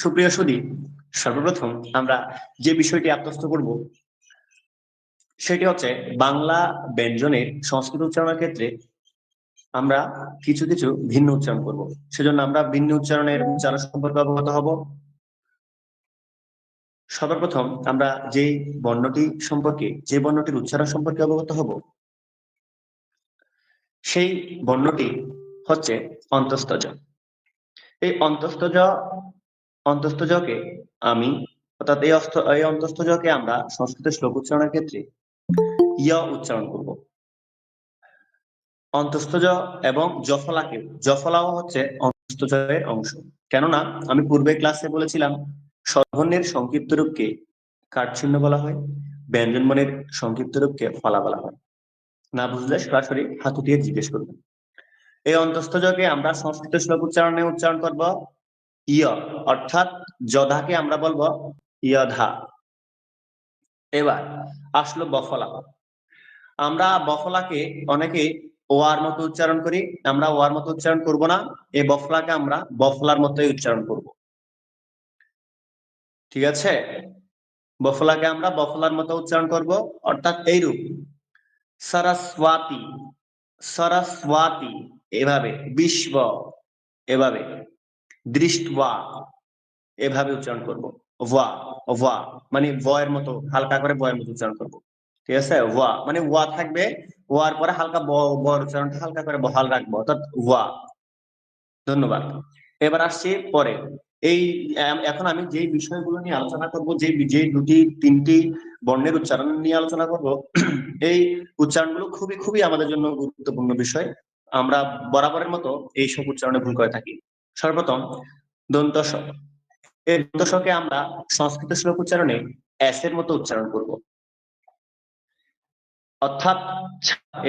সুপ্রিয় সুদী সর্বপ্রথম আমরা যে বিষয়টি আত্মস্থ করব, সেটি হচ্ছে বাংলা ব্যঞ্জনের সংস্কৃত উচ্চারণের ক্ষেত্রে আমরা কিছু কিছু ভিন্ন উচ্চারণ করব। সেজন্য আমরা ভিন্ন উচ্চারণের উচ্চারণ সম্পর্কে অবগত হব। সর্বপ্রথম আমরা যে বর্ণটি সম্পর্কে, যে বর্ণটির উচ্চারণ সম্পর্কে অবগত হব, সেই বর্ণটি হচ্ছে অন্তস্তজ এই অন্তস্তজ অন্তস্তজকে আমি, অর্থাৎ এই অস্ত এই অন্তস্তজকে আমরা সংস্কৃত শ্লোক উচ্চারণের ক্ষেত্রে ইয় উচ্চারণ করব। অন্তস্তজ এবং জফলাকে জফলাও হচ্ছে অন্তস্তজের অংশ। কেননা, আমি পূর্বে ক্লাসে বলেছিলাম স্বরবর্ণের সংক্ষিপ্ত রূপকে কাঠচিহ্ন বলা হয় ব্যঞ্জন বর্ণের সংক্ষিপ্ত রূপকে ফলা বলা হয়। না বুঝলে সরাসরি হাত দিয়ে জিজ্ঞেস করবেন। এই অন্তস্থজকে আমরা সংস্কৃত শ্লোক উচ্চারণে উচ্চারণ করব ইয়, অর্থাৎ যধাকে আমরা বলব ইয়ধা। এবার আসলো বফলা। আমরা বফলাকে অনেকে ওয়ার মতো উচ্চারণ করি, আমরা ওয়ার মতো উচ্চারণ করব না, এই বফলাকে আমরা বফলার মতোই উচ্চারণ করব। ঠিক আছে? বফলাকে আমরা বফলার মতো উচ্চারণ করব, অর্থাৎ এইরূপ। সরস্বাতি সরস্বাতি, এভাবে বিশ্ব এভাবে। দৃষ্টওয়া এভাবে উচ্চারণ করব। ওয়া ওয়া মানে ভয়ের মতো, হালকা করে বয়ের মতো উচ্চারণ করব। ঠিক আছে? ওয়া মানে ওয়া থাকবে ওয়ার পরে হালকা বর উচ্চারণটা হালকা করে বহাল রাখব, অর্থাৎ ওয়া ধন্যবাদ। এবার আসছি পরে। এই এখন আমি যে বিষয়গুলো নিয়ে আলোচনা করব, যে যে দুটি, তিনটি বর্ণের উচ্চারণ নিয়ে আলোচনা করব, এই উচ্চারণগুলো খুবই খুবই আমাদের জন্য গুরুত্বপূর্ণ বিষয়। আমরা বরাবরের মতো এই সব উচ্চারণে ভুল করে থাকি। সর্বপ্রথম দন্তস এই দন্তসকে আমরা সংস্কৃত শ্লোক উচ্চারণে এর মতো উচ্চারণ করব। অর্থাৎ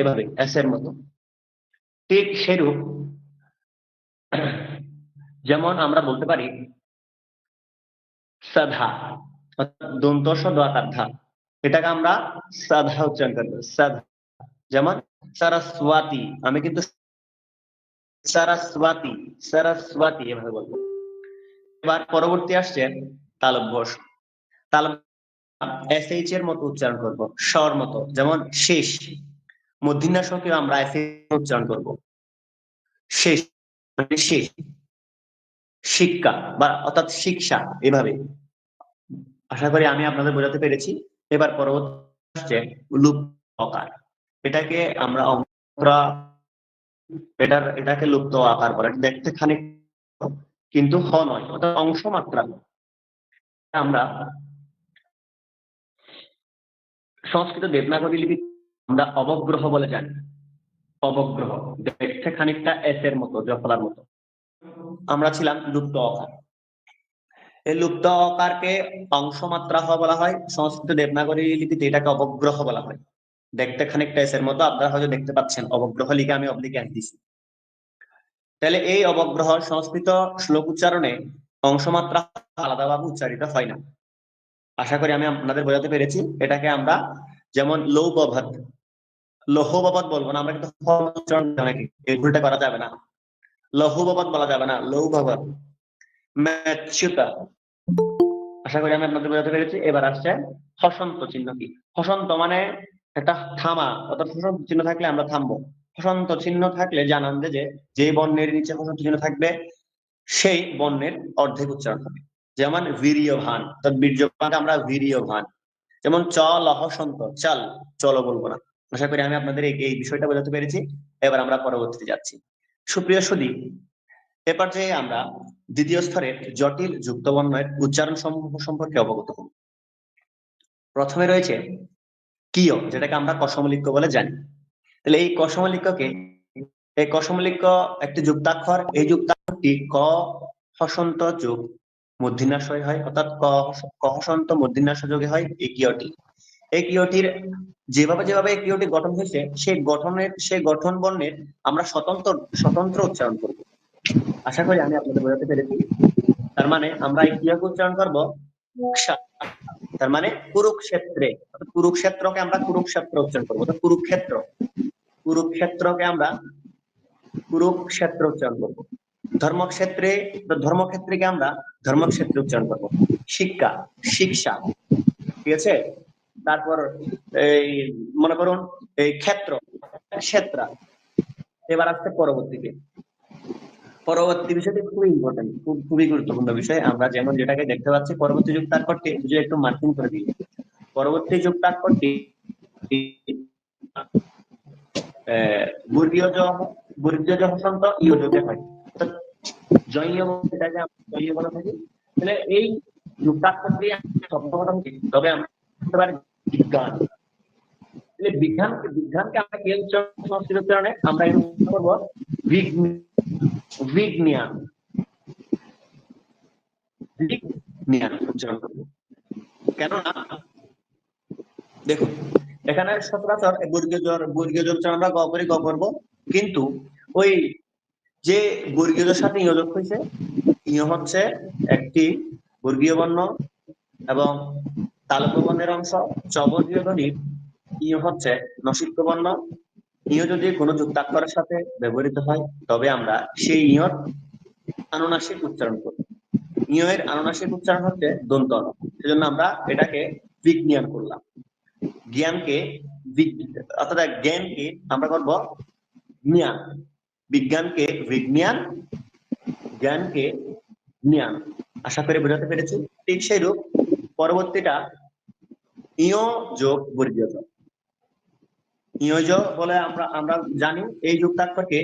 এভাবে এর মতো। ঠিক সেরূপ যেমন আমরা বলতে পারি সাধা দন্তস দ্বাকার ধা এটাকে আমরা সাধা উচ্চারণ করব। সাধা যেমন, সরস্বতী আমি কিন্তু সরস্বতী সরস্বতী এভাবে বলব। এবার পরবর্তী আসছে তালব্যস তালব এস এইচ এর মতো উচ্চারণ করব, স্বর মতো, যেমন শেষ। মধ্যিন্যাসকে আমরা এস উচ্চারণ করব। শেষ মানে শেষ। শিক্ষা, বা অর্থাৎ শিক্ষা, এভাবে। আশা করি আমি আপনাদের বোঝাতে পেরেছি। এবার পরবর্তী আসছে লুপ অকার এটাকে আমরা এটার, এটাকে লুপ্ত আকার বলে। দেখতে খানিক কিন্তু হ নয় অর্থাৎ অংশ মাত্রা আমরা সংস্কৃত দেবনাগরী লিপি আমরা অবগ্রহ বলে জানি। অবগ্রহ, দেখতে খানিকটা এস এর মতো, জফলার মতো। আমরা ছিলাম লুপ্ত অকার। এই লুপ্ত অকারকে অংশ মাত্রা হ বলা হয়। সংস্কৃত দেবনাগরী লিপিতে এটাকে অবগ্রহ বলা হয়। দেখতে খানিকটা এসের মতো। আপনারা হয়তো দেখতে পাচ্ছেন, অবগ্রহ লিখে আমি অবলিকে দিছি। তাহলে এই অবগ্রহ সংস্কৃত শ্লোক উচ্চারণে অংশমাত্রা আলাদাভাবে উচ্চারিত হয় না। আশা করি আমি আপনাদের বোঝাতে পেরেছি। এটাকে আমরা যেমন লৌবভৎ লৌহবৎ বলব না, আমরা কিন্তু এই ভুলটা করা যাবে না। লৌহবৎ বলা যাবে না লৌভবৎ ম্যাচ্যুতা আশা করি আমি আপনাদের বোঝাতে পেরেছি। এবার আসছে হসন্ত চিহ্ন কি? হসন্ত মানে একটা থামা, অর্থাৎ চিহ্ন থাকলে আমরা থামবো। হসন্ত চিহ্ন থাকলে জানান যে যে বর্ণের নিচে হসন্ত চিহ্ন থাকবে, সেই বর্ণের অর্ধেক উচ্চারণ হবে। যেমন বীর্য ভান অর্থাৎ বীর্যভানকে আমরা বীর্য ভান যেমন চল হসন্ত চল, চলো বলব না। আশা করি আমি আপনাদের এই বিষয়টা বোঝাতে পেরেছি। এবার আমরা পরবর্তীতে যাচ্ছি। সুপ্রিয় সুদী এবার যে আমরা দ্বিতীয় স্তরের জটিল যুক্ত বর্ণের উচ্চারণ সম্পর্কে অবগত হব। প্রথমে রয়েছে কিয় যেটাকে আমরা কসমলিক্য বলে জানি। তাহলে এই কসমলিক্যকে এই কসমলিক্য একটি যুক্তাক্ষর, এই যুক্তাক্ষরটি ক হসন্ত যোগ মূর্ধন্যাশয় হয়, অর্থাৎ ক ক হসন্ত মূর্ধন্যাস যোগে হয় এই কিয়টি। এই কিয়টির, যেভাবে যেভাবে এই কিয়টি গঠন হয়েছে, সেই গঠনের, সেই গঠন বর্ণের আমরা স্বতন্ত্র স্বতন্ত্র উচ্চারণ করব। আশা করি আমি আপনাদের বোঝাতে পেরেছি। তার মানে আমরা এই কিয়কে উচ্চারণ করব? তার মানে কুরুক্ষেত্রে কুরুক্ষেত্রকে আমরা কুরুক্ষেত্র উচ্চারণ করব। কুরুক্ষেত্র। কুরুক্ষেত্রকে আমরা কুরুক্ষেত্র উচ্চারণ করব। ধর্মক্ষেত্রে ধর্মক্ষেত্রকে আমরা ধর্মক্ষেত্রে উচ্চারণ করব। শিক্ষা শিক্ষা, ঠিক আছে? তারপর এই, মনে করুন, এই ক্ষেত্র, ক্ষেত্রা। এবার আসছে পরবর্তীতে। পরবর্তী বিষয়টি খুবই ইম্পর্টেন্ট খুব খুবই গুরুত্বপূর্ণ বিষয়। আমরা যেমন যেটাকে দেখতে পাচ্ছি পরবর্তী যুগ তাৎপর্যে যদি একটু মার্কিং করে দিই। পরবর্তী যুগ তাৎপর্যে আহ, বর্গীয় বর্গীয় ইয় হয়। আমরা এই যুগ তবে আমরা বলতে পারি বিজ্ঞান। তাহলে বিজ্ঞান বিজ্ঞানকে আমরা আমরা করব বিজ্ঞ- কেননা, দেখুন, এখানে সচরাচর বর্গীয় আমরা গ গ করব, কিন্তু ওই যে বর্গীয় জ্বর সাথে ইয়োজক হয়েছে ইয় হচ্ছে একটি বর্গীয় বর্ণ এবং তালব্য বর্ণের অংশ, চবর্গীয় ধ্বনির ইয় হচ্ছে নসিক্য বর্ণ ইয় যদি কোনো যুক্তাক্ষরের সাথে ব্যবহৃত হয়, তবে আমরা সেই ইয়র আনুনাসিক উচ্চারণ করব ইয়ের আনুনাসিক উচ্চারণ হচ্ছে দন্ত সেজন্য আমরা এটাকে বিজ্ঞান করলাম। জ্ঞানকে অর্থাৎ জ্ঞানকে আমরা করব জ্ঞান। বিজ্ঞানকে বিজ্ঞান, জ্ঞানকে জ্ঞান। আশা করি বোঝাতে পেরেছি। ঠিক সেইরূপ পরবর্তীটা ইয় যোগ বর্গীয় যোগ ইয়জ বলে আমরা আমরা জানি এই যুক্তাক্ষরকে।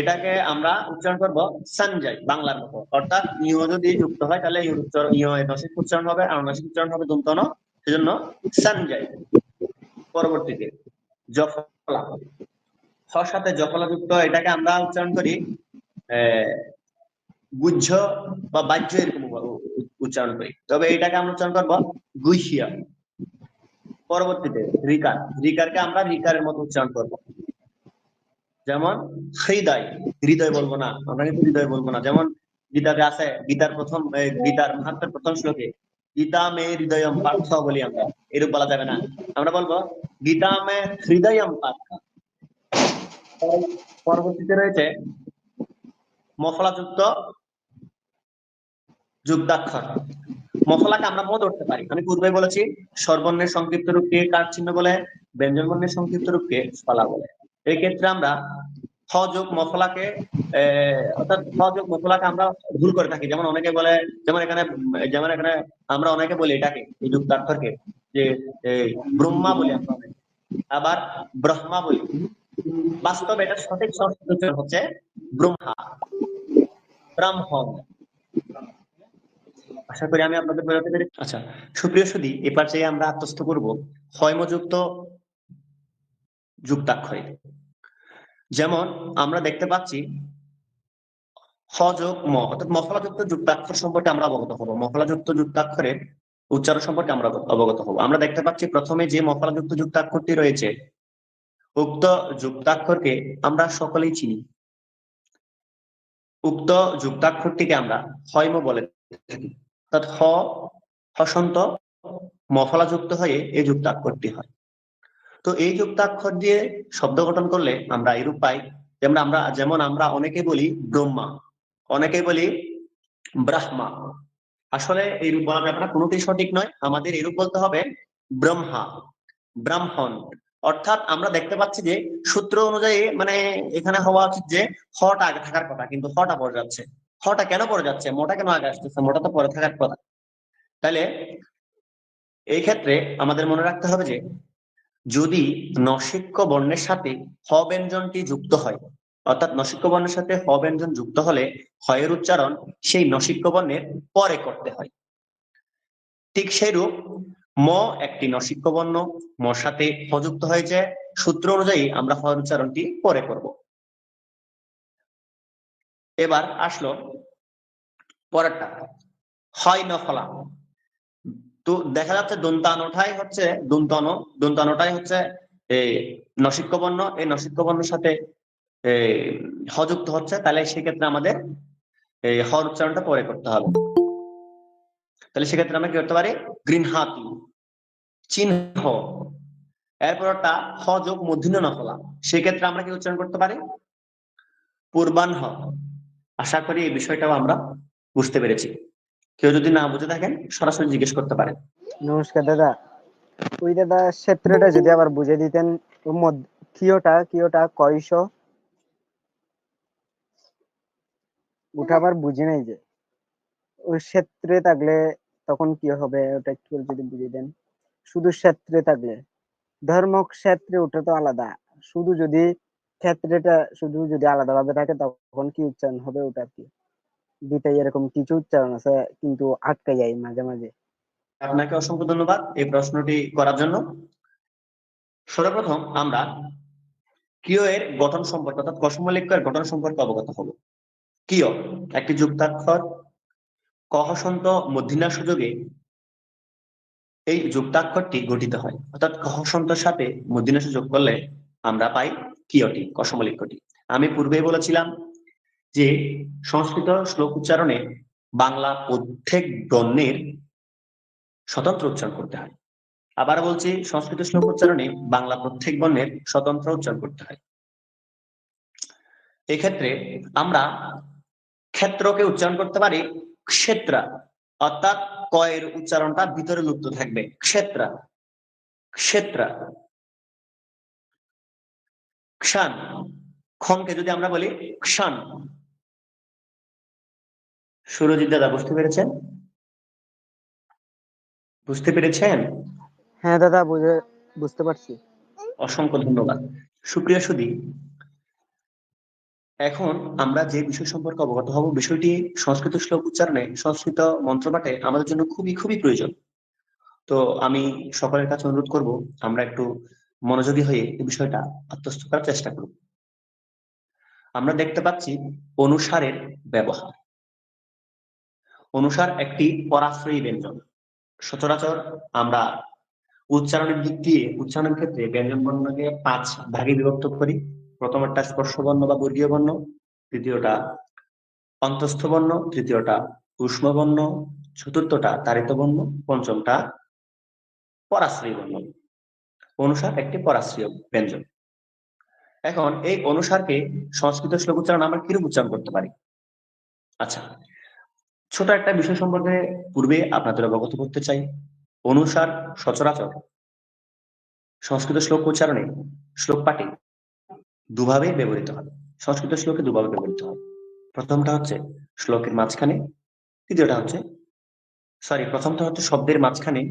এটাকে আমরা উচ্চারণ করব সঞ্জয়, বাংলার মতো। অর্থাৎ ইয় যদি যুক্ত হয়, তাহলে উচ্চারণ হবে, আর নসিক উচ্চারণ হবে দন্তন। সেজন্য সঞ্জয়। পরবর্তীতে জফলা। হ সাথে জফলা যুক্ত, এটাকে আমরা উচ্চারণ করি গুজ্জ বা বাহ্য এরকম উচ্চারণ করি। তবে এটাকে আমরা উচ্চারণ করব গুহিয়া। পরবর্তীতে রিকার, রিকারকে আমরা রিকারের মতো উচ্চারণ করব। যেমন, হৃদয় হৃদয় বলব না, আমরা কিন্তু হৃদয় বলব না। যেমন, গীতাতে আছে, গীতার প্রথম গীতার মহাত্মের প্রথম শ্লোকে, গীতা মে হৃদয়ম পার্থ বলি আমরা। এরূপ বলা যাবে না। আমরা বলব, গীতা মে হৃদয়ম পার্থ পরবর্তীতে রয়েছে, মফলাযুক্ত যুক্তাক্ষর মফলাকে আমরা মো ধরতে পারি। আমি পূর্বে বলেছি, স্বরবর্ণের সংক্ষিপ্ত রূপকে কার চিহ্ন বলে? ব্যঞ্জন বর্ণের সংক্ষিপ্ত রূপকে ফলা বলে। এই ক্ষেত্রে আমরা হ যোগ মফলাকে অর্থাৎ হ যোগ মফলাকে আমরা ভুল করে থাকি। যেমন অনেকে বলে, যেমন এখানে যেমন এখানে আমরা অনেকে বলি এটাকে, এই যুক্তাক্ষরকে, যে ব্রহ্মা বলি আমরা আবার ব্রহ্মা বলি। বাস্তবে এটা সঠিক সংস্কৃত হচ্ছে ব্রহ্মা। ব্রাহ্মণ। আশা করি আমি আপনাদের বোঝাতে পেরেছি। আচ্ছা। সুপ্রিয় সুদী এবার যে আমরা আত্মস্থ করব ক্ষয়মযুক্ত যুক্তাক্ষরে। যেমন আমরা দেখতে পাচ্ছি হ যোগ ম অর্থাৎ মফলাযুক্ত যুক্তাক্ষর সম্পর্কে আমরা অবগত হব। মফলাযুক্ত যুক্তাক্ষরের উচ্চারণ সম্পর্কে আমরা অবগত হব। আমরা দেখতে পাচ্ছি প্রথমে যে মফলাযুক্ত যুক্তাক্ষরটি রয়েছে উক্ত যুক্তাক্ষরকে আমরা সকলেই চিনি। উক্ত যুক্তাক্ষরটিকে আমরা হৈম বলে থাকি। অর্থাৎ হ, হসন্ত মফলাযুক্ত হয়ে এই যুক্তাক্ষরটি হয়। তো এই যুক্তাক্ষর দিয়ে শব্দ গঠন করলে আমরা এরূপ পাই, যেমন আমরা যেমন আমরা অনেকে বলি ব্রহ্মা, অনেকে বলি ব্রাহ্মা। আসলে এই রূপ বলা যাবে কোনোটি সঠিক নয়, আমাদের এরূপ বলতে হবে ব্রহ্মা, ব্রাহ্মণ। অর্থাৎ আমরা দেখতে পাচ্ছি যে সূত্র অনুযায়ী মানে এখানে হওয়া উচিত যে হটা আগে থাকার কথা, কিন্তু হটা পড়ে যাচ্ছে। হটা কেন পড়ে যাচ্ছে? মোটা কেন আগে আসতেছে? মোটা তো পরে থাকার কথা। তাহলে এই ক্ষেত্রে আমাদের মনে রাখতে হবে যে, যদি নসিক্য বর্ণের সাথে হ ব্যঞ্জনটি যুক্ত হয়, অর্থাৎ নসিক্য বর্ণের সাথে হ ব্যঞ্জন যুক্ত হলে হয়ের উচ্চারণ সেই নসিক্য বর্ণের পরে করতে হয়। ঠিক সেইরূপ ম একটি নসিক্য বর্ণ, মর সাথে হ যুক্ত হয়েছে, সূত্র অনুযায়ী আমরা হয়ের উচ্চারণটি পরে করব। এবার আসলো পরেরটা। হয় নফলা তো দেখা যাচ্ছে দন্তানোটাই হচ্ছে দন্তান দন্তানোটাই হচ্ছে এই নসিক্য বর্ণ এই নসিক্য বর্ণের সাথে হযুক্ত হচ্ছে, তাহলে সেক্ষেত্রে আমাদের এই হর উচ্চারণটা পরে করতে হবে। তাহলে সেক্ষেত্রে আমরা কি করতে পারি? গৃহাতি চিহ্ন। এরপরটা হ যোগ মধ্যিন নফলা সেক্ষেত্রে আমরা কি উচ্চারণ করতে পারি? পূর্বাহ্ন। আশা করি এই বিষয়টাও আমরা বুঝতে পেরেছি। কেউ যদি না বুঝে থাকেন, সরাসরি জিজ্ঞেস করতে পারেন। নমস্কার দাদা। ওই দাদা ক্ষেত্রটা যদি আবার বুঝে দিতেন কিওটা কিওটা, কয়শ? ওটা আবার বুঝি নাই যে। ওই ক্ষেত্রে থাকলে তখন কি হবে, ওটা একটু যদি বুঝিয়ে দেন। শুধু ক্ষেত্রে থাকলে। ধর্ম ক্ষেত্রে ওটা তো আলাদা। শুধু যদি ক্ষেত্রেটা শুধু যদি আলাদা ভাবে থাকে, তখন কি উচ্চারণ হবে ওটা কি? দুইটাই এরকম কিছু উচ্চারণ আছে, কিন্তু আটকে যায় মাঝে মাঝে। আপনাকে অসংখ্য ধন্যবাদ এই প্রশ্নটি করার জন্য। সর্বপ্রথম আমরা কিয় এর গঠন সম্পর্কে, অর্থাৎ কসমলিক্য এর গঠন সম্পর্কে অবগত হব। কিয় একটি যুক্তাক্ষর। কহসন্ত মধ্যিনা সুযোগে এই যুক্তাক্ষরটি গঠিত হয়। অর্থাৎ কহসন্তর সাথে মধ্যিনাস যোগ করলে আমরা পাই কিয়টি কসমলিক্যটি আমি পূর্বেই বলেছিলাম যে সংস্কৃত শ্লোক উচ্চারণে বাংলা প্রত্যেক গণ্যের স্বতন্ত্র উচ্চারণ করতে হয়। আবার বলছি, সংস্কৃত শ্লোক উচ্চারণে বাংলা প্রত্যেক বর্ণের স্বতন্ত্র উচ্চারণ করতে হয়। এক্ষেত্রে আমরা ক্ষেত্রকে উচ্চারণ করতে পারি ক্ষেত্রা, অর্থাৎ কয়ের উচ্চারণটা ভিতরে লুপ্ত থাকবে। ক্ষেত্রা ক্ষেত্রা। ক্ষান ক্ষণকে যদি আমরা বলি ক্ষান সুরজিৎ দাদা বুঝতে পেরেছেন? বুঝতে পেরেছেন? হ্যাঁ দাদা বুঝে বুঝতে পারছি। অসংখ্য ধন্যবাদ। সুপ্রিয় সুদী এখন আমরা যে বিষয় সম্পর্কে অবগত হব বিষয়টি সংস্কৃত শ্লোক উচ্চারণে সংস্কৃত মন্ত্রপাঠে আমাদের জন্য খুবই খুবই প্রয়োজন। তো আমি সকলের কাছে অনুরোধ করব আমরা একটু মনোযোগী হয়ে এই বিষয়টা আত্মস্থ করার চেষ্টা করব আমরা দেখতে পাচ্ছি অনুসারের ব্যবহার। অনুসার একটি পরাশ্রয়ী ব্যঞ্জন। সচরাচর আমরা উচ্চারণের দিক দিয়ে উচ্চারণের ক্ষেত্রে ব্যঞ্জন বর্ণকে পাঁচ ভাগে বিভক্ত করি। প্রথমটা স্পর্শ বর্ণ বা বর্গীয় বর্ণ দ্বিতীয়টা অন্তস্থ বর্ণ, তৃতীয়টা উষ্ম বর্ণ, চতুর্থটা তারিত বর্ণ, পঞ্চমটা পরাশ্রয়ী বর্ণ। অনুসার একটি পরাশ্রয় ব্যঞ্জন। এখন এই অনুসারকে সংস্কৃত শ্লোক উচ্চারণ আমরা কিরূপ উচ্চারণ করতে পারি? আচ্ছা ছোট একটা বিষয় সম্পর্কে পূর্বে আপনাদের অবগত করতে চাই। অনুসার সচরাচর সংস্কৃত শ্লোক উচ্চারণে শ্লোক পাঠে দুভাবে ব্যবহৃত হয়। সংস্কৃত শ্লোকে দুভাবে ব্যবহৃত হয়। প্রথমটা হচ্ছে শ্লোকের মাঝখানে দ্বিতীয়টা হচ্ছে সরি প্রথমটা হচ্ছে শব্দের মাঝখানে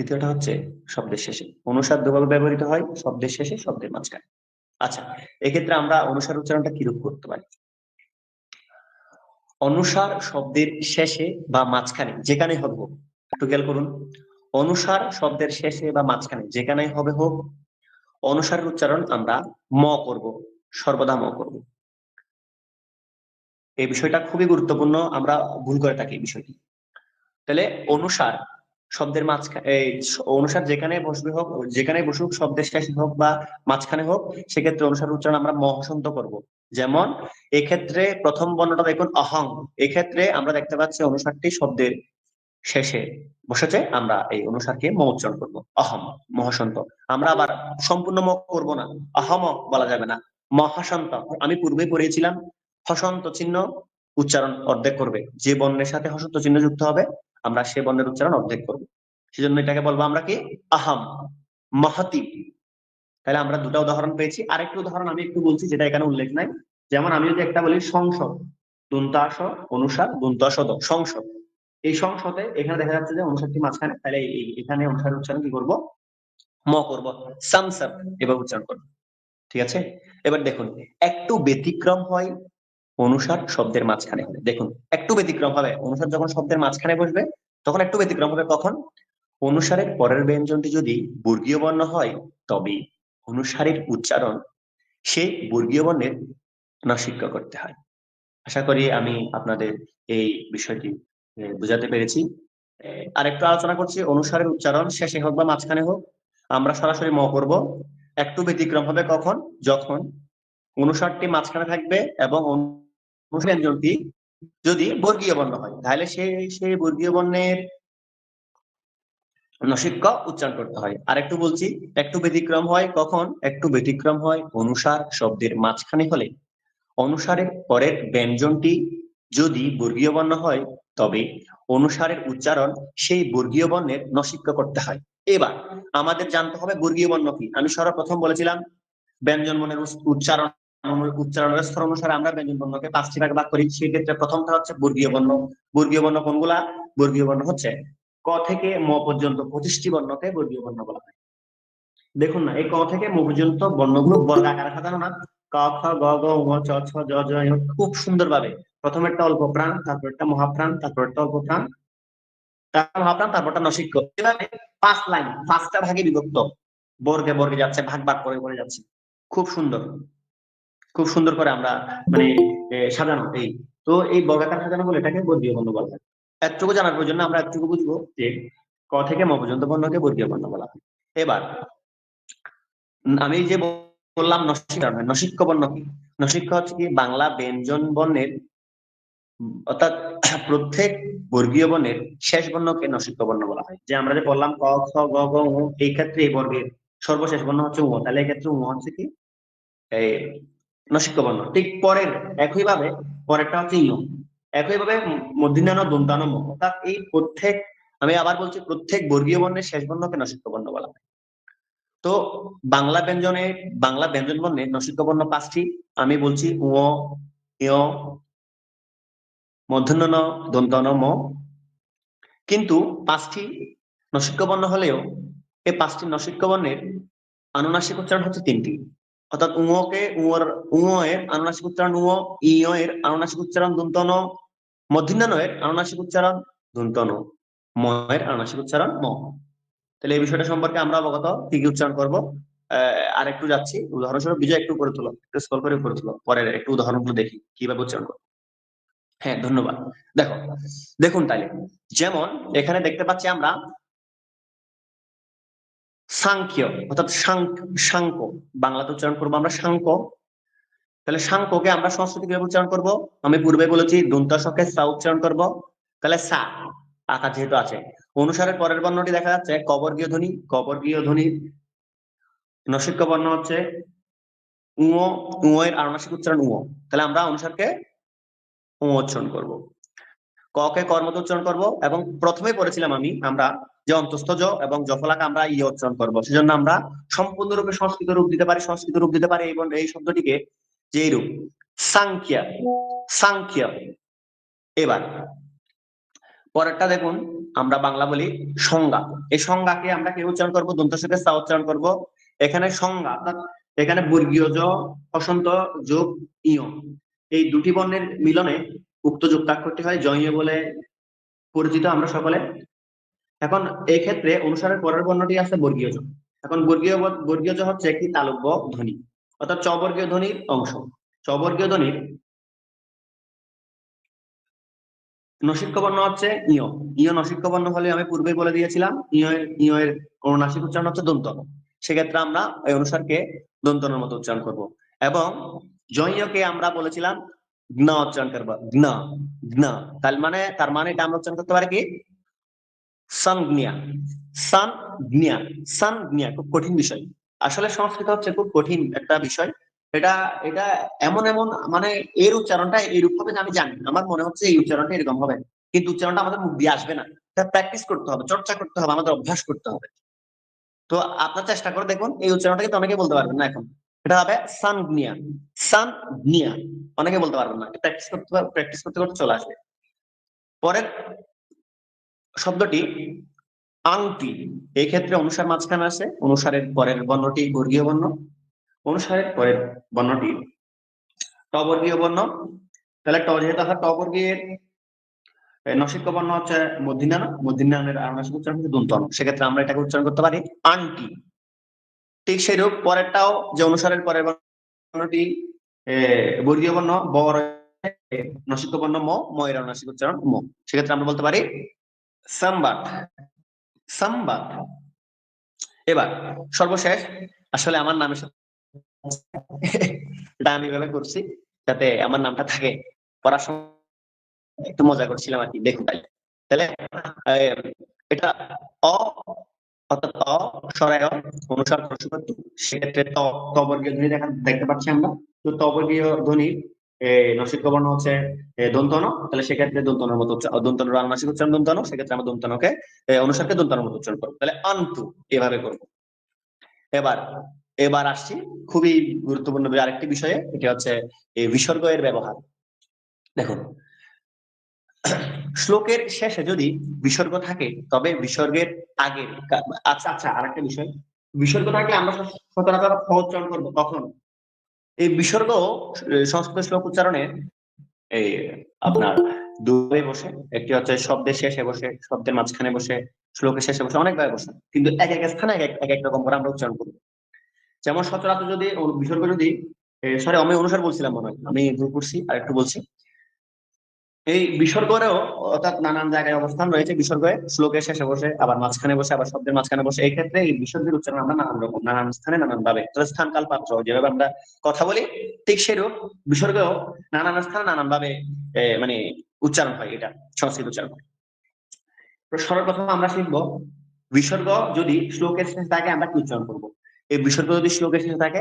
দ্বিতীয়টা হচ্ছে শব্দের শেষে। অনুসার দুভাবে ব্যবহৃত হয়, শব্দের শেষে শব্দের মাঝখানে। আচ্ছা এক্ষেত্রে আমরা অনুসার উচ্চারণটা কিরূপ করতে পারি? অনুসার শব্দের শেষে বা মাঝখানে, যেখানে হবে হোক, একটু খেয়াল করুন। অনুসার শব্দের শেষে বা মাঝখানে, যেখানে হবে হোক, অনুসারের উচ্চারণ আমরা ম করব, সর্বদা ম করব। এই বিষয়টা খুবই গুরুত্বপূর্ণ, আমরা ভুল করে থাকি এই বিষয়টি। তাহলে অনুসার শব্দের মাঝখানে অনুসার যেখানে বসবে হোক যেখানে বসুক শব্দের শেষে হোক বা মাঝখানে হোক, সেক্ষেত্রে অনুসার উচ্চারণ আমরা মহসন্ত করব। যেমন, এক্ষেত্রে প্রথম বর্ণটা দেখুন, অহং। এক্ষেত্রে আমরা দেখতে পাচ্ছি অনুসারটি শব্দের শেষে বসেছে, আমরা এই অনুসারকে ম উচ্চারণ করব। অহম, মহাসন্ত। আমরা আবার সম্পূর্ণ ম করব না। অহম বলা যাবে না। মহাসন্ত। আমি পূর্বে পড়িয়েছিলাম, হসন্ত চিহ্ন উচ্চারণ অর্ধেক করবে। যে বর্ণের সাথে হসন্ত চিহ্ন যুক্ত হবে আমরা সে বর্ণের উচ্চারণ অর্ধেক করব। সেজন্য এটাকে বলব আমরা কি? আহম মহতি তাহলে আমরা দুটা উদাহরণ পেয়েছি। আরেকটা উদাহরণ আমি একটু বলছি যেটা এখানে উল্লেখ নাই। যেমন আমি যদি একটা বলি সংসদ, দন্তাস, অনুসার, দন্তাসদ, সংসদ। এই সংসদে এখানে দেখা যাচ্ছে যে অনুসারটি মাঝখানে, তাহলে এখানে অনুসার উচ্চারণ কি করব? ম করব। সামসাম এবার উচ্চারণ করব। ঠিক আছে? এবার দেখুন, একটু ব্যতিক্রম হয় অনুসার শব্দের মাঝখানে হবে। দেখুন, একটু ব্যতিক্রম হবে। অনুসার যখন শব্দের মাঝখানে বসবে, তখন একটু ব্যতিক্রম হবে কখন? অনুসারের পরের ব্যঞ্জনটি যদি বর্গীয় বর্ণ হয়, তবে অনুসারের উচ্চারণ সে বর্গীয় বর্ণের নস্বীকার করতে হয়। আশা করি আমি আপনাদের এই বিষয়টি বুঝাতে পেরেছি। আরেকটু আলোচনা করছি। অনুসারের উচ্চারণ শেষে হোক বা মাঝখানে হোক, আমরা সরাসরি ম করব। একটু ব্যতিক্রম হবে কখন? যখন অনুসারটি মাঝখানে থাকবে এবং ব্যঞ্জনটি যদি বর্গীয় বর্ণ হয়, তাহলে সে সেই বর্গীয় বর্ণের নসিক্য উচ্চারণ করতে হয়। আর একটু বলছি, একটু ব্যতিক্রম হয় কখন? একটু ব্যতিক্রম হয় অনুসার শব্দের মাঝখানে হলে। অনুসারের পরের ব্যঞ্জনটি যদি বর্গীয় বর্ণ হয়, তবে অনুসারের উচ্চারণ সেই বর্গীয় বর্ণের নসিক্য করতে হয়। এবার আমাদের জানতে হবে বর্গীয় বর্ণ কি? আমি সর্বপ্রথম বলেছিলাম, ব্যঞ্জন বর্ণের উচ্চারণ উচ্চারণের স্তর অনুসারে আমরা ব্যঞ্জন বর্ণকে পাঁচটি ভাগে ভাগ করি। সেই ক্ষেত্রে প্রথমটা হচ্ছে বর্গীয় বর্ণ। বর্গীয় বর্ণ কোনগুলা? বর্গীয় বর্ণ হচ্ছে ক থেকে ম পর্যন্ত পঁচিশটি বর্ণকে বর্গীয় বর্ণ বলা হয়। দেখুন না, এই ক থেকে ম পর্যন্ত বর্ণগুলো বর্গ আকারে সাজানো না। ক, খ, গ গ, ঙ, চ, ছ জ জ খুব সুন্দরভাবে। প্রথমে একটা অল্প প্রাণ তারপর একটা মহাপ্রাণ তারপর একটা অল্প প্রাণ, তারপর মহাপ্রাণ, তারপরটা নসিক্য। এভাবে পাঁচ লাইন, পাঁচটা ভাগে বিভক্ত। বর্গে বর্গে যাচ্ছে, ভাগ ভাগ করে করে যাচ্ছে। খুব সুন্দর। খুব সুন্দর করে আমরা মানে সাজানো। এই, তো এই বর্গাকার সাজানো বলে এটাকে বর্গীয় বর্ণ বলা হয়। একটুকু জানার প্রয়োজন আমরা একটুকু বুঝব যে ক থেকে ম পর্যন্ত বর্ণকে বর্গীয় বর্ণ বলা হয়। এবার আমি যে বললাম নসিক্য নসিক্য বর্ণ কি? নসিক্য হচ্ছে কি বাংলা ব্যঞ্জন বর্ণের, অর্থাৎ প্রত্যেক বর্গীয় বর্ণের শেষ বর্ণকে নসিক্য বর্ণ বলা হয়। যে আমরা যে বললাম ক, খ, গ গ এই ক্ষেত্রে এই বর্গের সর্বশেষ বর্ণ হচ্ছে উ তাহলে এই ক্ষেত্রে উ হচ্ছে কি? এই নসিক্য বর্ণ ঠিক পরের, একইভাবে পরেরটা হচ্ছে ইয়। একইভাবে মধ্যিনান দন্তান ম অর্থাৎ এই প্রত্যেক, আমি আবার বলছি প্রত্যেক বর্গীয় বর্ণের শেষ বর্ণকে নসিক্য বর্ণ বলা হয়। তো বাংলা ব্যঞ্জনে, বাংলা ব্যঞ্জন বর্ণে নসিক্য বর্ণ পাঁচটি, আমি বলছি উ ইয় মধ্যন্ন দন্তন ম কিন্তু পাঁচটি নসিক্য বর্ণ হলেও, এই পাঁচটি নসিক্য বর্ণের আনুনাসিক উচ্চারণ হচ্ছে তিনটি। অর্থাৎ উঙকে উঙর উঙ এর আনুনাসিক উচ্চারণ উঙ ইয় এর আনুনাসিক উচ্চারণ দুন্তন মধ্যাহ্ন এর আনুনাসিক উচ্চারণ দন্তন ম এর আনুনাসিক উচ্চারণ, ম। তাহলে এই বিষয়টা সম্পর্কে আমরা অবগত, কি কি উচ্চারণ করব? আর একটু যাচ্ছি। উদাহরণস্বরূপ বিজয় একটু করে তুলো, একটু স্কল করে করে তুলো, পরের একটু উদাহরণগুলো দেখি, কীভাবে উচ্চারণ করব। হ্যাঁ ধন্যবাদ। দেখো, দেখুন তাইলে যেমন এখানে দেখতে পাচ্ছি আমরা সাংখ্য, অর্থাৎ সাংক- বাংলাতে উচ্চারণ করব আমরা সাংক তাহলে সাংককে আমরা সংস্কৃত কীভাবে উচ্চারণ করব? আমি পূর্বে বলেছি দন্তাসকে সা উচ্চারণ করব। তাহলে সা আকার যেহেতু আছে। অনুসারে পরের বর্ণটি দেখা যাচ্ছে, কবর্গীয় ধ্বনি কবর্গীয় ধ্বনি। নসিক্য বর্ণ হচ্ছে উঁ উঁ এর আনুনাসিক উচ্চারণ উঁ। তাহলে আমরা অনুসারকে উঁ উচ্চারণ করব। ককে কর্মত উচ্চারণ করব? এবং প্রথমে পড়েছিলাম আমি, আমরা যে অন্তস্থ জ এবং জফলাকে আমরা ইয়ে উচ্চারণ করব। সেজন্য আমরা সম্পূর্ণরূপে সংস্কৃত রূপ দিতে পারি, সংস্কৃত রূপ দিতে পারি এবং এই শব্দটিকে যে রূপ? সাংখ্যা। সাংখ্য। এবার, পরেরটা দেখুন, আমরা বাংলা বলি সংজ্ঞা। এই সংজ্ঞাকে আমরা কি উচ্চারণ করব? দন্তস্বকে সা উচ্চারণ করব। এখানে সংজ্ঞা, অর্থাৎ এখানে বর্গীয় জ, অসন্ত, যোগ, ইয়। এই দুটি বর্ণের মিলনে উক্ত যুক্তাক্ষরটি হয় জয় বলে পরিচিত। আমরা সকলে এখন এই ক্ষেত্রে অনুসারের পরের বর্ণটি আছে বর্গীয় এখন বর্গীয় বর্গীয় হচ্ছে একটি তালব্য ধ্বনি, অর্থাৎ চবর্গীয় ধ্বনির অংশ। চবর্গীয় ধ্বনির নসিক্য বর্ণ হচ্ছে ইয়। ইয় নসিক্য বর্ণ হলে আমি পূর্বেই বলে দিয়েছিলাম, ইয় ইয় এর অনুনাসিক উচ্চারণ হচ্ছে দন্তন। সেক্ষেত্রে আমরা এই অনুসারকে দন্তনের মতো উচ্চারণ করব। এবং জয়কে আমরা বলেছিলাম গ্ন উচ্চারণ করব। গ্ন তার মানে তার মানে এটা আমরা উচ্চারণ করতে পারি কি? সংজ্ঞা সংজ্ঞা সংজ্ঞা খুব কঠিন বিষয়। আসলে সংস্কৃত হচ্ছে খুব কঠিন একটা বিষয়। এটা এটা এমন এমন মানে এর উচ্চারণটা এরূপ হবে আমি জানি আমার মনে হচ্ছে এই উচ্চারণটা এরকম হবে। কিন্তু উচ্চারণটা আমাদের মুখ দিয়ে আসবে না। এটা প্র্যাকটিস করতে হবে, চর্চা করতে হবে, আমাদের অভ্যাস করতে হবে। তো আপনার চেষ্টা করে দেখুন, এই উচ্চারণটা কিন্তু অনেকে বলতে পারবেন না এখন। এটা হবে সানগ্নিয়া। সানগ্নিয়া। অনেকে বলতে পারবেন না। প্র্যাকটিস করতে প্র্যাকটিস করতে করতে চলে আসবে। পরের শব্দটি আংটি। এই ক্ষেত্রে অনুসার মাঝখানে আছে, অনুসারের পরের বর্ণটি বর্গীয় বর্ণ, অনুসারের পরের বর্ণটি টবর্গীয় বর্ণ। তাহলে ট যেহেতু আছে টবর্গীয়ের নসিক্য বর্ণ হচ্ছে মধ্যিনান মধ্যিনানের আনুনাসিক উচ্চারণ হচ্ছে দন্তন। সেক্ষেত্রে আমরা এটাকে উচ্চারণ করতে পারি আংটি। ঠিক সেইরূপ পরেরটাও যে অনুসারের পরের বর্ণটি বর্গীয় বর্ণ বর নসিক্য বর্ণ ম ম এর আনুনাসিক উচ্চারণ ম। সেক্ষেত্রে আমরা বলতে পারি সাম্বাত সাম্বাত এবার সর্বশেষ, আসলে আমার নামের সাথে এটা আমি এভাবে করছি যাতে আমার নামটা থাকে। পড়ার সময় একটু মজা করছিলাম আর কি, দেখুন তাহলে। তাহলে এটা অ অর্থাৎ অ সরায় অনুসার সেক্ষেত্রে ত তবর্গীয় ধ্বনি দেখা দেখতে পাচ্ছি আমরা। তো তবর্গীয় ধ্বনি নসিক বর্ণ হচ্ছে দন্তন তাহলে সেক্ষেত্রে দন্তনের মতো উচ্চারণ দন্তন সেক্ষেত্রে আমরা দন্তনকে অনুসারকে দন্তনের মতো উচ্চারণ করব। তাহলে এভাবে করব। এবার এবার আসছি খুবই গুরুত্বপূর্ণ আরেকটি বিষয়ে এটি হচ্ছে বিসর্গ এর ব্যবহার। দেখুন, শ্লোকের শেষে যদি বিসর্গ থাকে, তবে বিসর্গের আগে আচ্ছা আচ্ছা আরেকটা বিষয়। বিসর্গ থাকলে আমরা সচরাচর উচ্চারণ করব কখন? এই বিসর্গ সংস্কৃত শ্লোক উচ্চারণে এই আপনার দুভাবে বসে, একটি হচ্ছে শব্দের শেষে বসে, শব্দের মাঝখানে বসে, শ্লোকের শেষে বসে, অনেকভাবে বসে। কিন্তু এক এক স্থানে এক- এক এক রকম করে আমরা উচ্চারণ করি। যেমন সচরাচর যদি বিসর্গ যদি সরি আমি অনুসার বলছিলাম মনে হয়। আমি ভুল করছি আর একটু বলছি। এই বিসর্গেরও অর্থাৎ নানান জায়গায় অবস্থান রয়েছে। বিসর্গে শ্লোকের শেষে বসে, আবার মাঝখানে বসে, আবার শব্দের মাঝখানে বসে। এই ক্ষেত্রে এই বিসর্গের উচ্চারণ আমরা নানান রকম, নানান স্থানে, নানান ভাবে। স্থান কাল পাত্র, যেভাবে আমরা কথা বলি, ঠিক সেরূপ বিসর্গেও নানান স্থানে নানান ভাবে মানে উচ্চারণ হয় এটা, সংস্কৃত উচ্চারণ সর্বপ্রথম আমরা শিখব, বিসর্গ যদি শ্লোকের শেষে থাকে, আমরা কি উচ্চারণ করব? এই বিসর্গ যদি শ্লোকের শেষে থাকে,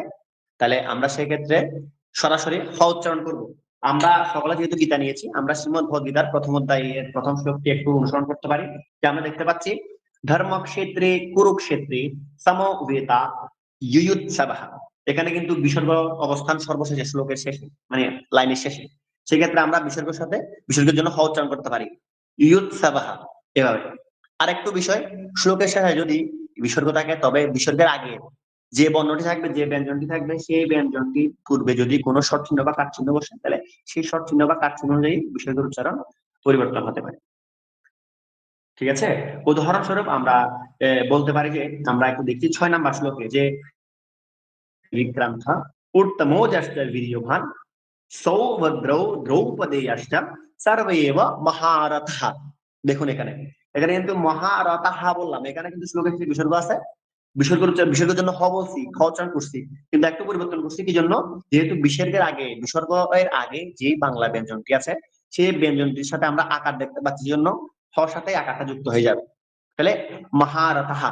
তাহলে আমরা সেক্ষেত্রে সরাসরি হ উচ্চারণ করব। আমরা সকলে যেহেতু গীতা নিয়েছি, আমরা শ্রীমদ ভগবদ্গীতার প্রথম অধ্যায়ের প্রথম শ্লোকটি একটু অনুসরণ করতে পারি। যে আমরা দেখতে পাচ্ছি, ধর্মক্ষেত্রে কুরুক্ষেত্রে সমবেতা ইয়ুৎসবাহ এখানে কিন্তু বিসর্গ অবস্থান সর্বশেষে, শ্লোকের শেষে মানে লাইনের শেষে। সেক্ষেত্রে আমরা বিসর্গের সাথে বিসর্গের জন্য হ উচ্চারণ করতে পারি। ইয়ুৎসবাহ এভাবে। আরেকটু বিষয়, শ্লোকের শেষে যদি বিসর্গ থাকে, তবে বিসর্গের আগে যে বর্ণটি থাকবে, যে ব্যঞ্জনটি থাকবে, সেই ব্যঞ্জনটি পূর্বে যদি কোনো শর্ট চিহ্ন বা কাট চিহ্ন বসে, তাহলে সেই শর্ট চিহ্ন বা কাট চিহ্ন অনুযায়ী বিসর্গের উচ্চারণ পরিবর্তন হতে পারে। ঠিক আছে? উদাহরণস্বরূপ আমরা বলতে পারি যে আমরা একটু দেখছি ছয় নাম্বার শ্লোকে যে বিক্রান্ত উত্তমোজশ্চ বীর্যভান সৌভদ্রৌ দ্রৌপদেয়াশ্চ সর্বৈব মহারথ। দেখুন এখানে। এখানে কিন্তু মহারথা বললাম। এখানে কিন্তু শ্লোকের শেষে বিসর্গ আছে। বিসর্গ বিসর্গের জন্য হ বলছি খ উচ্চারণ করছি। কিন্তু একটু পরিবর্তন করছি কি জন্য? যেহেতু বিসর্গের আগে বিসর্গ এর আগে যে বাংলা ব্যঞ্জনটি আছে সেই ব্যঞ্জনটির সাথে আমরা আকার দেখতে পাচ্ছি জন্য? হর সাথে আকারটা যুক্ত হয়ে যাবে। তাহলে মহারথা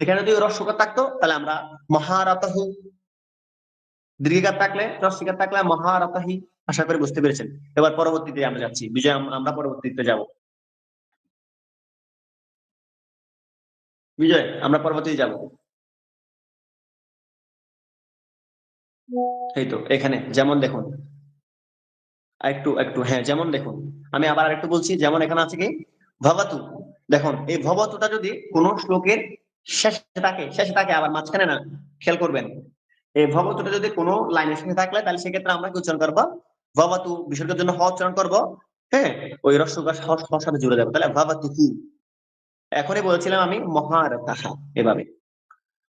এখানে যদি রস্যকার থাকতো তাহলে আমরা মহারথহু দীর্ঘিকার থাকলে রস্যিকার থাকলে মহারথহি আশা করি বুঝতে পেরেছেন। এবার পরবর্তীতে আমরা যাচ্ছি। বিজয় আমরা পরবর্তীতে যাব। বিজয়, আমরা পরবর্তীতে যাব। এই তো, এখানে, যেমন দেখুন। একটু একটু হ্যাঁ যেমন দেখুন। আমি আবার আরেকটু বলছি, যেমন এখানে আছে কি? ভবতু। দেখুন, এই ভবতুটা যদি কোন শ্লোকের শেষে থাকে শেষে থাকে, আবার মাঝখানে না, খেয়াল করবেন। এই ভবতুটা যদি কোনো লাইনের শেষে থাকলে, তাহলে সেক্ষেত্রে আমরা কি উচ্চারণ করব? ভবতু, বিসর্গের জন্য হ উচ্চারণ করব। হ্যাঁ ওই সাথে জুড়ে যাবে। তাহলে ভবতু কি? এখনই বলেছিলাম আমি মহারতাহা এভাবে।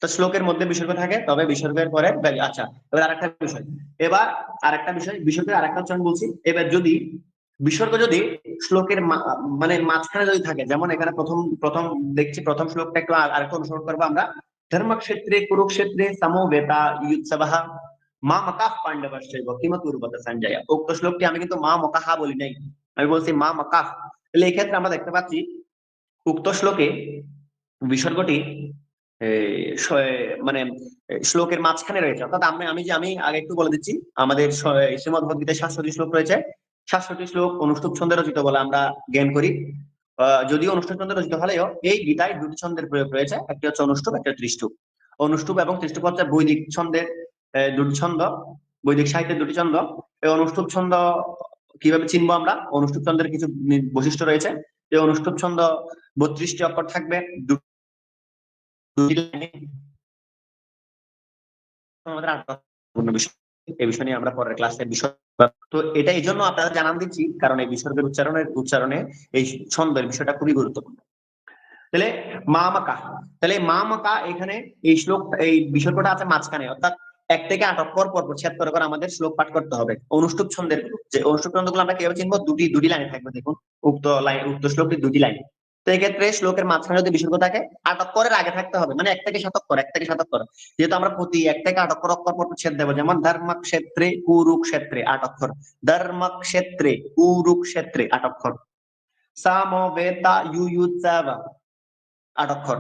তো শ্লোকের মধ্যে বিসর্গ থাকে, তবে বিসর্গের পরে আচ্ছা এবার আরেকটা বিষয়। এবার আরেকটা বিষয়, বিসর্গের আরেকটা উচ্চারণ বলছি। এবার যদি বিসর্গ যদি শ্লোকের মানে মাঝখানে যদি থাকে, যেমন এখানে প্রথম প্রথম দেখছি, প্রথম শ্লোকটা একটু আর- আরেকটু অনুসরণ করব আমরা। ধর্মক্ষেত্রে, কুরুক্ষেত্রে সমবেতা ইউৎসবাহ, মা মকাহ পাণ্ডবশ্চৈব কিমতুর্বত সঞ্জয়। উক্ত শ্লোকটি আমি কিন্তু মা মকাহা বলি নাই। আমি বলছি মা মকাহ তাহলে এই ক্ষেত্রে আমরা দেখতে পাচ্ছি উক্ত শ্লোকে বিসর্গটি মানে শ্লোকের মাঝখানে রয়েছে। অর্থাৎ আমি আমি যে, আমি আগে একটু বলে দিচ্ছি, আমাদের স- শ্রীমদ ভগবদ্গীতায় সাতশোটি শ্লোক রয়েছে। সাতশোটি শ্লোক অনুষ্ঠুপ ছন্দে রচিত বলে আমরা জ্ঞান করি। যদিও অনুষ্ঠুপ ছন্দে রচিত হলেও এই গীতায় দুটি ছন্দের প্রয়োগ রয়েছে, একটি হচ্ছে অনুষ্ঠুপ, একটি ত্রিষ্টুপ অনুষ্ঠুপ এবং ত্রিষ্টুপ হচ্ছে বৈদিক ছন্দের দুটি ছন্দ, বৈদিক সাহিত্যের দুটি ছন্দ। এই অনুষ্ঠুপ ছন্দ কীভাবে চিনবো আমরা? অনুষ্ঠুপ ছন্দের কিছু বৈশিষ্ট্য রয়েছে। এই অনুষ্ঠুপ ছন্দ বত্রিশটি অক্ষর থাকবে। এই বিষয়। নিয়ে আমরা পরের ক্লাসের বিষয় তো এটা এই জন্য আপনারা জানান দিচ্ছি, কারণ এই বিসর্গের উচ্চারণের উচ্চারণে এই ছন্দের বিষয়টা খুবই গুরুত্বপূর্ণ। তাহলে মা মাকা তাহলে মা মাকা এখানে এই শ্লোক, এই বিসর্গটা আছে মাঝখানে, অর্থাৎ এক থেকে আট অক্ষর পর ছেদ করে আমাদের শ্লোক পাঠ করতে হবে। অনুষ্ঠুপ ছন্দের যে অনুষ্ঠুপ ছন্দগুলো আমরা কীভাবে চিনবো? দুটি দুটি লাইনে থাকবে, দেখুন। উক্ত লাইন, উক্ত শ্লোকটি দুটি লাইন। তো এক্ষেত্রে শ্লোকের মাঝখানে যদি বিসর্গ থাকে, আট অক্ষরের আগে থাকতে হবে মানে এক থেকে সাত অক্ষর, এক থেকে সাত অক্ষর। যেহেতু আমরা প্রতি এক থেকে আট অক্ষর অক্ষর পর ছেদ দেবো, যেমন ধর্মক্ষেত্রে কুরুক্ষেত্রে আট অক্ষর, ধর্মক্ষেত্রে কুরুক্ষেত্রে আট অক্ষর সামবেতা ইউয়ুৎসব আট অক্ষর।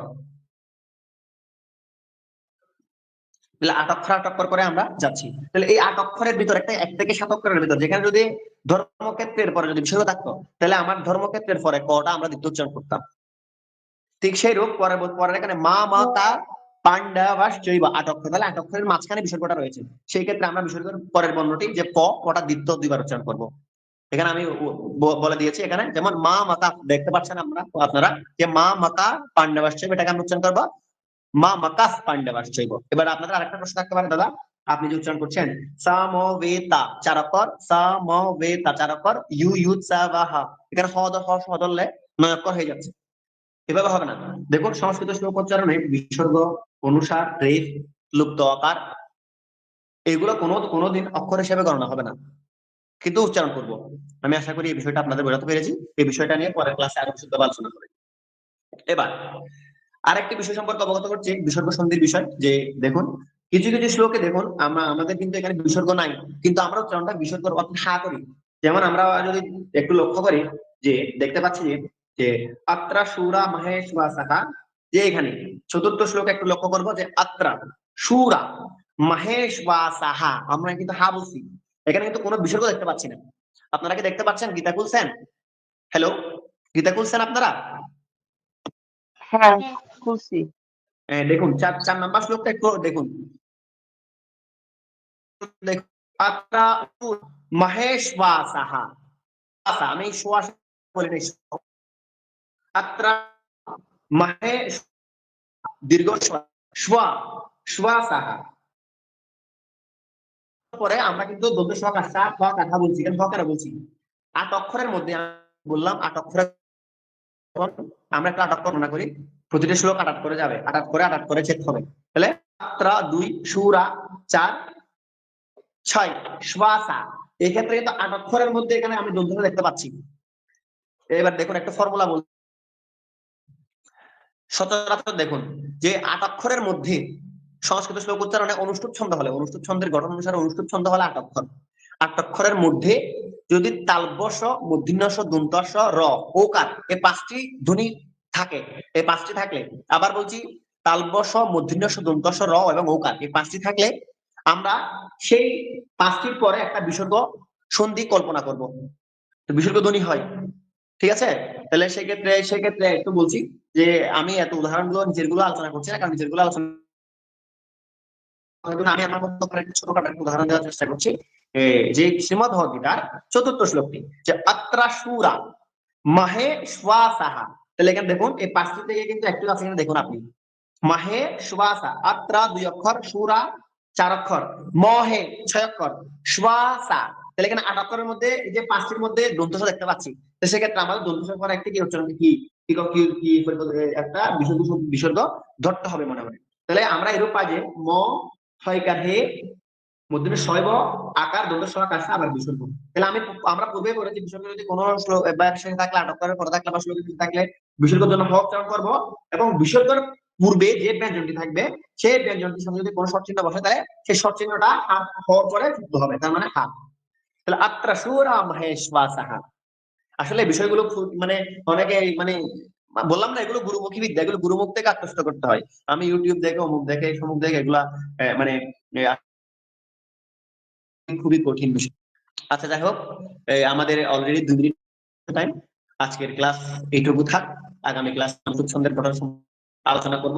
তাহলে আট অক্ষর আট অক্ষর করে আমরা যাচ্ছি। তাহলে এই আট অক্ষরের ভিতর একটা এক থেকে সাত অক্ষরের ভিতর, যেখানে যদি ধর্মক্ষেত্রের পরে যদি বিসর্গ থাকতো, তাহলে আমার ধর্মক্ষেত্রের পরে কটা আমরা দ্বিতীয় উচ্চারণ করতাম। ঠিক সেই রূপ পরে পরে এখানে মা পান্ডা বা জৈব, আট অক্ষর। তাহলে আট অক্ষরের মাঝখানে বিসর্গটা রয়েছে। সেই ক্ষেত্রে আমরা বিসর্গের পরের বর্ণটি যে প দ্বিতীয় দুইবার উচ্চারণ করব। এখানে আমি বলে দিয়েছি এখানে, যেমন মা মাতা দেখতে পাচ্ছেন আমরা আপনারা যে মা মাতা পাণ্ডবাশ্চৈব এটাকে আমরা উচ্চারণ করব। মা মাকাস পাণ্ডবাশ্চৈব এবার আপনাদের আরেকটা প্রশ্ন থাকতে পারে, দাদা। আপনি যে উচ্চারণ করছেন, সামবেতা চার অক্ষর সামবেতা চার অক্ষর ইউ ইউ সা এখানে হ দ, হ, স ধরলে নয় হয়ে যাচ্ছে। এভাবে হবে না। দেখুন, সংস্কৃত শ্লোক উচ্চারণে বিসর্গ, অনুসার রেফ লুপ্ত আকার, এগুলো কোনো, কোনোদিন অক্ষর হিসেবে গণনা হবে না। কিন্তু উচ্চারণ করব। আমি আশা করি এই বিষয়টা আপনাদের বোঝাতে পেরেছি। এই বিষয়টা নিয়ে পরের ক্লাসে আরও শুদ্ধ আলোচনা করি। এবার আরেকটি বিষয় সম্পর্কে অবগত করছি, বিসর্গ সন্ধির বিষয়, যে দেখুন, কিছু কিছু শ্লোকে দেখুন, আমরা, আমাদের কিন্তু এখানে বিসর্গ নাই, কিন্তু আমরা উচ্চারণটা বিসর্গ হা করি। যেমন আমরা যদি একটু লক্ষ্য করি, যে দেখতে পাচ্ছি যে আত্রা সুরা মহেশ বা সাহা যে এখানে চতুর্থ শ্লোকে একটু লক্ষ্য করব, যে আত্রা সুরা মহেশ সাহা আমরা কিন্তু হা বলছি। এখানে কিন্তু কোনো বিসর্গ দেখতে পাচ্ছি না। আপনারা কি দেখতে পাচ্ছেন? গীতা খুলছেন? হ্যালো গীতা খুলছেন আপনারা? হ্যাঁ। খুলছি হ্যাঁ, দেখুন চার চার নাম্বার শ্লোকটা একটু দেখুন। আচ্ছা আমি মহেশ দীর্ঘ পরে আমরা কিন্তু কাঠা বলছি কেন ভকেরা বলছি? আট অক্ষরের মধ্যে বললাম আট অক্ষরের আমরা একটা আট অক্ষর মনে করি। প্রতিটা শ্লোক আটাত করে যাবে, আটাত করে আটাত করে চেক হবে। তাহলে আত্রা দুই, সুরা চার, ছয় শ্বাসা এই ক্ষেত্রে কিন্তু আট অক্ষরের মধ্যে এখানে আমি দন্তটা দেখতে পাচ্ছি। এবার দেখুন, একটা ফর্মুলা বল সচরাচর দেখুন যে আট অক্ষরের মধ্যে সংস্কৃত শ্লোক উচ্চারণে অনুষ্ঠুপ ছন্দ হলে, অনুষ্ঠুপ ছন্দের গঠন অনুসারে অনুষ্ঠুপ ছন্দ হলে আট অক্ষর আট অক্ষরের মধ্যে যদি তালবস মূর্ধন্যস দন্তস র ওকার এই পাঁচটি ধ্বনি থাকে। এই পাঁচটি থাকলে আবার বলছি তালবস মূর্ধন্যস দন্তস, র এবং ওকার এই পাঁচটি থাকলে আমরা সেই পাঁচটির পরে একটা বিসর্গ সন্ধি কল্পনা করব। বিসর্গ ধ্বনি হয়, ঠিক আছে? তাহলে সেক্ষেত্রে সেক্ষেত্রে একটু বলছি যে আমি এত উদাহরণগুলো নিজেরগুলো আলোচনা করছি না, কারণ নিজেরগুলো আলোচনা আমি আমার মতো ছোটখাটো একটা উদাহরণ দেওয়ার চেষ্টা করছি। যে শ্রীমদ ভগবদ্গীতার চতুর্থ শ্লোকটি, যে আত্রা সুরা মাহে শ্বাসাহা তাহলে এখানে দেখুন, এই পাঁচটি থেকে কিন্তু একটু আছে এখানে দেখুন আপনি। মাহে শ্বাসা আত্রা দুই অক্ষর, সুরা চার অক্ষর, মহে ছয় অক্ষর শ্বাসা তাহলে এখানে আট অক্ষরের মধ্যে এই যে পাঁচটির মধ্যে দন্তস দেখতে পাচ্ছি। তো সেক্ষেত্রে আমাদের দন্তস পরে একটা কি উচ্চারণ কি? কি কি কি কি একটা বিসর্গ বিসর্গ ধরতে হবে মনে মনে। তাহলে আমরা এরূপ পাই যে ম ছয়কার হে মধ্যে শৈব আকার দন্ত সহাক আসে আবার বিসর্গ তাহলে আমি আমরা পূর্বে বলেছি বিসর্গ যদি কোনো শেষে থাকলে আটক করার পরে থাকলে বা শ্লোকে থাকলে বিসর্গের জন্য হক উচ্চারণ করব এবং বিসর্গের পূর্বে যে ব্যঞ্জনটি থাকবে, সেই ব্যঞ্জনটির সঙ্গে যদি কোনো চিহ্ন বসে, তাহলে সেই শর্ট চিহ্নটা হা হওয়ার পরে যুক্ত হবে, তার মানে হা তাহলে আত্রা সুরা মহেশ সাহা আসলে বিষয়গুলো মানে অনেকে মানে বললাম না, এগুলো গুরুমুখী বিদ্যা, এগুলো গুরুমুখ থেকে আত্মস্থ করতে হয়। আমি ইউটিউব দেখে, অমুক দেখে, সমুখ দেখে এগুলা মানে খুবই কঠিন বিষয়। আচ্ছা যাই হোক আমাদের অলরেডি দুই মিনিট টাইম আজকের ক্লাস এইটুকু থাক। আগামী ক্লাস খুব সুন্দর আলোচনা করব।